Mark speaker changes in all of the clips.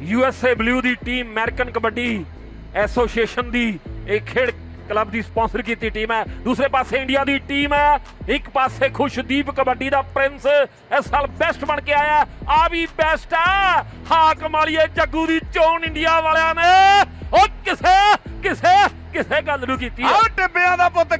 Speaker 1: USA blue ਦੀ team American kabaddi association ਦੀ ਇਹ ਖੇਡ ਕਲੱਬ ਦੀ ਸਪਾਂਸਰ ਕੀਤੀ ਟੀਮ ਹੈ। ਦੂਸਰੇ ਪਾਸੇ ਇੰਡੀਆ ਦੀ ਟੀਮ ਹੈ। ਇੱਕ ਪਾਸੇ ਖੁਸ਼ਦੀਪ ਕਬੱਡੀ ਦਾ ਪ੍ਰਿੰਸ ਇਸ ਸਾਲ ਬੈਸਟ ਬਣ ਕੇ ਆਇਆ। ਆ ਵੀ ਬੈਸਟ ਆ ਹਾਕਮ ਵਾਲੀਏ ਜੱਗੂ ਦੀ ਚੋਣ ਇੰਡੀਆ ਵਾਲਿਆਂ ਨੇ। ਉਹ ਕਿਸੇ ਕਿਸੇ ਕਿਸੇ ਗੱਲ ਨੂੰ ਕੀਤੀ ਹੈ।
Speaker 2: ਟਿੱਬਿਆਂ ਦਾ ਪੁੱਤ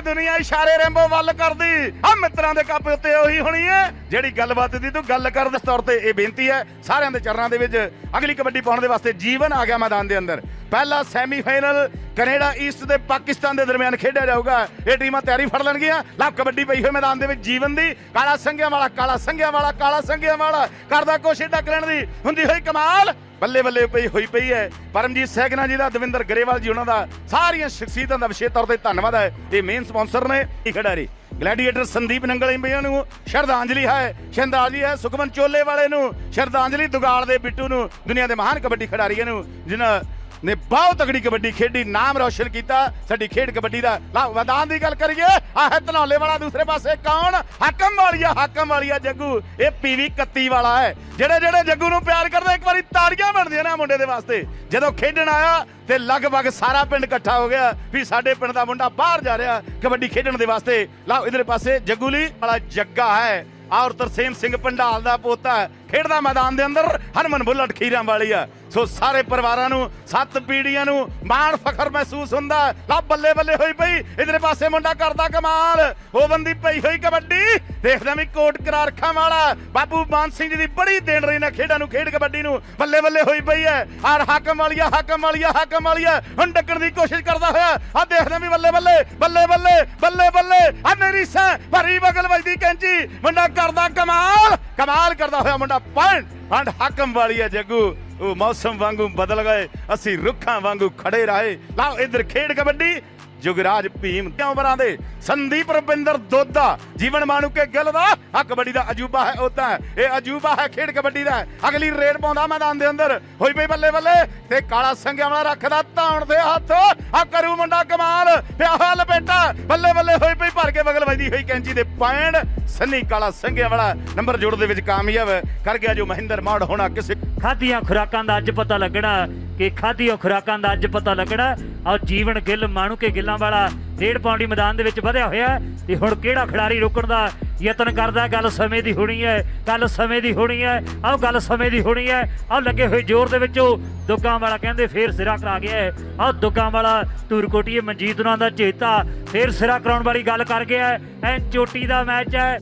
Speaker 2: ਕਹਿਰ ਕਰੀ ਦੁਨੀਆ ਇਸ਼ਾਰੇ ਰੈਂਬੋ ਵੱਲ ਕਰਦੀ। ਆ ਮਿੱਤਰਾਂ ਦੇ ਕੱਪ ਉੱਤੇ ਉਹੀ ਹੋਣੀ ਹੈ ਜਿਹੜੀ ਗੱਲਬਾਤ ਦੀ ਤੂੰ ਗੱਲ ਕਰ ਦੇ ਤੌਰ ਤੇ ਇਹ ਬੇਨਤੀ ਹੈ ਸਾਰਿਆਂ ਦੇ ਚਰਨਾਂ ਦੇ ਵਿੱਚ ਅਗਲੀ ਕਬੱਡੀ ਪਾਉਣ ਦੇ ਵਾਸਤੇ ਜੀਵਨ ਆ ਗਿਆ ਮੈਦਾਨ ਦੇ ਅੰਦਰ। ਪਹਿਲਾ ਸੈਮੀਫਾਈਨਲ ਕੈਨੇਡਾ ਈਸਟ ਤੇ ਪਾਕਿਸਤਾਨ ਦੇ ਦਰਮਿਆਨ ਖੇਡਿਆ ਜਾਊਗਾ। ਇਹ ਟੀਮਾਂ ਤਿਆਰੀ ਫੜ ਲੈਣਗੀਆਂ। ਲਾ ਕਬੱਡੀ ਪਈ ਹੋਈ ਮੈਦਾਨ ਦੇ ਵਿੱਚ ਜੀਵਨ ਦੀ। ਕਾਲਾ ਸੰਘਿਆਂ ਵਾਲਾ, ਕਾਲਾ ਸੰਘਿਆਂ ਵਾਲਾ, ਕਾਲਾ ਸੰਘਿਆਂ ਵਾਲਾ। ਕਰਦਾ ਕੋਸ਼ਿਸ਼ ਟੱਕਰਨ ਦੀ। ਹੁੰਦੀ ਹੋਈ ਕਮਾਲ। ਬੱਲੇ ਬੱਲੇ ਪਈ ਹੋਈ ਪਈ ਹੈ। ਪਰਮਜੀਤ ਸੈਗਨਾ ਜੀ ਦਾ, ਦਵਿੰਦਰ ਗਰੇਵਾਲ ਜੀ ਉਹਨਾਂ ਦਾ ਸਾਰੀਆਂ ਸ਼ਖਸੀਅਤਾਂ ਦਾ ਵਿਸ਼ੇਸ਼ ਤੌਰ ਤੇ ਧੰਨਵਾਦ ਹੈ। ਇਹ ਮੇਨ ਸਪਾਂਸਰ ਨੇ ਇਹ ਖਿਡਾਰੀ। ਗਲੈਡੀਏਟਰ ਸੰਦੀਪ ਨੰਗਲ ਇੰਬੀਆਂ ਨੂੰ ਸ਼ਰਧਾਂਜਲੀ ਹੈ। ਸ਼ਰਧਾਂਜਲੀ ਹੈ ਸੁਖਮਨ ਚੋਲੇ ਵਾਲੇ ਨੂੰ। ਸ਼ਰਧਾਂਜਲੀ ਦੁਗਾਲ ਦੇ ਬਿੱਟੂ ਨੂੰ। ਦੁਨੀਆ ਦੇ ਮਹਾਨ ਕਬੱਡੀ ਖਿਡਾਰੀਆਂ ਨੂੰ, ਜਿਨ੍ਹਾਂ ਨੇ ਬਹੁਤ ਤਗੜੀ ਕਬੱਡੀ ਖੇਡੀ, ਨਾਮ ਰੌਸ਼ਨ ਕੀਤਾ। ਸਾਡੀ ਖੇਡ ਕਬੱਡੀ ਦਾ ਲਾ ਮੈਦਾਨ ਦੀ ਗੱਲ ਕਰੀਏ ਆ ਧਨੌਲੇ ਵਾਲਾ, ਦੂਸਰੇ ਪਾਸੇ ਕੌਣ? ਹਾਕਮ ਵਾਲੀਆ ਹਾਕਮ ਵਾਲੀਆ ਜੱਗੂ। ਇਹ ਪੀਵੀ 31 ਵਾਲਾ ਹੈ। ਜਿਹੜੇ ਜਿਹੜੇ ਜੱਗੂ ਨੂੰ ਪਿਆਰ ਕਰਦੇ, ਇੱਕ ਵਾਰੀ ਤਾੜੀਆਂ ਬਣਦੀਆਂ ਨਾ ਮੁੰਡੇ ਦੇ ਵਾਸਤੇ। ਜਦੋਂ ਖੇਡਣ ਆਇਆ, ਤੇ ਲਗਭਗ ਸਾਰਾ ਪਿੰਡ ਇਕੱਠਾ ਹੋ ਗਿਆ ਵੀ ਸਾਡੇ ਪਿੰਡ ਦਾ ਮੁੰਡਾ ਬਾਹਰ ਜਾ ਰਿਹਾ ਕਬੱਡੀ ਖੇਡਣ ਦੇ ਵਾਸਤੇ। ਲਓ ਇਧਰ ਪਾਸੇ ਜੱਗੂ ਲਈ ਵਾਲਾ ਜੱਗਾ ਹੈ। ਔਰ ਤਰਸੇਮ ਸਿੰਘ ਪੰਡਾਲ ਦਾ ਪੋਤਾ ਖੇਡਦਾ ਮੈਦਾਨ ਦੇ ਅੰਦਰ ਹਰਮਨ ਬੁੱਲਟ ਖੀਰਾਂ ਵਾਲੀ ਆ ਸੋ ਸਾਰੇ ਪਰਿਵਾਰਾਂ ਨੂੰ, ਸੱਤ ਪੀੜੀਆਂ ਨੂੰ ਮਾਣ ਫਖਰ ਮਹਿਸੂਸ ਹੁੰਦਾ ਲਾ ਬੱਲੇ ਬੱਲੇ ਹੋਈ ਪਈ, ਇਧਰੇ ਪਾਸੇ ਮੁੰਡਾ ਕਰਦਾ ਕਮਾਲ। ਉਹ ਬੰਦੀ ਪਈ ਹੋਈ ਕਬੱਡੀ। ਦੇਖਦਾ ਵੀ ਕੋਟ ਕਰਾ ਰੱਖਾਂ ਵਾਲਾ ਬਾਬੂ ਮਾਨ ਸਿੰਘ ਜੀ ਦੀ ਬੜੀ ਦੇਣ ਰਹੀ ਨਾ ਖੇਡਾਂ ਨੂੰ, ਖੇਡ ਕਬੱਡੀ ਨੂੰ। ਬੱਲੇ ਬੱਲੇ ਹੋਈ ਪਈ ਹੈ। ਆਰ ਹਾਕਮ ਵਾਲੀਆ ਹਾਕਮ ਵਾਲੀਆ ਹਾਕਮ ਵਾਲੀਆ ਹੁਣ ਡੱਕਣ ਦੀ ਕੋਸ਼ਿਸ਼ ਕਰਦਾ ਹੋਇਆ। ਆ ਦੇਖਦਾ ਵੀ ਬੱਲੇ ਬੱਲੇ ਬੱਲੇ ਬੱਲੇ ਬੱਲੇ ਬੱਲੇ। ਆ ਮੇਰੀ ਸੈ ਭਰੀ ਬਗਲ ਵੱਜਦੀ ਕੈਂਚੀ। ਮੁੰਡਾ ਕਰਦਾ ਕਮਾਲ। ਕਮਾਲ ਕਰਦਾ ਹੋਇਆ ਮੁੰਡਾ ਪੰਡ ਪੰਡ ਹਾਕਮ ਵਾਲੀਆ ਜੱਗੂ। ਉਹ ਮੌਸਮ ਵਾਂਗੂ ਬਦਲ ਗਏ। ਅਸੀਂ ਰੁੱਖਾਂ ਵਾਂਗੂ ਖੜੇ ਰਹੇ। ਲਓ ਇਧਰ ਖੇਡ ਕਬੱਡੀ। ਜੁਗਰਾਜ ਭੀਮ ਕਿਉਂ ਦੇ ਸੰਦੀਪ ਰਵਿੰਦਰ ਦੋਦਾ। ਜੀਵਨ ਮਾਨੂਕੇ ਗਿੱਲ ਦਾ। ਆ ਕਬੱਡੀ ਦਾ ਅਜੂਬਾ ਹੈ ਉਦਾਂ ਇਹ ਅਜੂਬਾ ਹੈ ਖੇਡ ਕਬੱਡੀ ਦਾ। ਅਗਲੀ ਰੇਡ ਪਾਉਂਦਾ ਮੈਦਾਨ ਦੇ ਅੰਦਰ। ਹੋਈ ਪਈ ਬੱਲੇ ਬੱਲੇ। ਤੇ ਕਾਲਾ ਸੰਗਿਆ ਵਾਲਾ ਰੱਖਦਾ ਧੌਣ ਦੇ ਹੱਥ। ਆ ਕਰੂ ਮੁੰਡਾ ਕਮਾਲ। ਤੇ ਆਹ ਲਪੇਟਾ। ਬੱਲੇ ਬੱਲੇ ਹੋਈ ਪਈ ਬਗਲ ਵੱਜਦੀ ਹੋਈ ਕੈਂਚੀ ਦੇ ਪੈਂਡ ਸੰਨੀ ਕਾਲਾ ਸੰਗਿਆ ਵਾਲਾ ਨੰਬਰ ਜੋੜ ਦੇ ਵਿੱਚ ਕਾਮਯਾਬ ਕਰ ਗਿਆ ਜੋ ਮਹਿੰਦਰ ਮਾੜ ਹੋਣਾ ਕਿਸੇ
Speaker 3: ਖਾਧੀਆਂ ਖੁਰਾਕਾਂ ਦਾ ਅੱਜ ਪਤਾ ਲੱਗਣਾ, ਕਿ ਖਾਧੀਆਂ ਖੁਰਾਕਾਂ ਦਾ ਅੱਜ ਪਤਾ ਲੱਗਣਾ। ਔਰ ਜੀਵਨ ਗਿੱਲ ਮਾਣੂ ਕੇ ਗਿੱਲਾਂ ਵਾਲਾ ਡੇਢ ਪੌਂਡੀ ਮੈਦਾਨ ਦੇ ਵਿੱਚ ਵਧਿਆ ਹੋਇਆ ਤੇ ਹੁਣ ਕਿਹੜਾ ਖਿਡਾਰੀ ਰੋਕਣ ਦਾ ਯਤਨ ਕਰਦਾ, ਗੱਲ ਸਮੇਂ ਦੀ ਹੋਣੀ ਹੈ, ਗੱਲ ਸਮੇਂ ਦੀ ਹੋਣੀ ਹੈ, ਆਹ ਗੱਲ ਸਮੇਂ ਦੀ ਹੋਣੀ ਹੈ, ਆਹ ਲੱਗੇ ਹੋਏ ਜ਼ੋਰ ਦੇ ਵਿੱਚੋਂ ਦੁੱਗਾਂ ਵਾਲਾ ਕਹਿੰਦੇ ਫੇਰ ਸਿਰਾ ਕਰਾ ਗਿਆ ਹੈ, ਆਹ ਦੁੱਗਾਂ ਵਾਲਾ ਧੂਰਕੋਟੀਏ ਮਨਜੀਤ ਉਹਨਾਂ ਦਾ ਚੇਤਾ ਫੇਰ ਸਿਰਾ ਕਰਾਉਣ ਵਾਲੀ ਗੱਲ ਕਰ ਗਿਆ ਹੈ ਐ ਚੋਟੀ ਦਾ ਮੈਚ ਹੈ।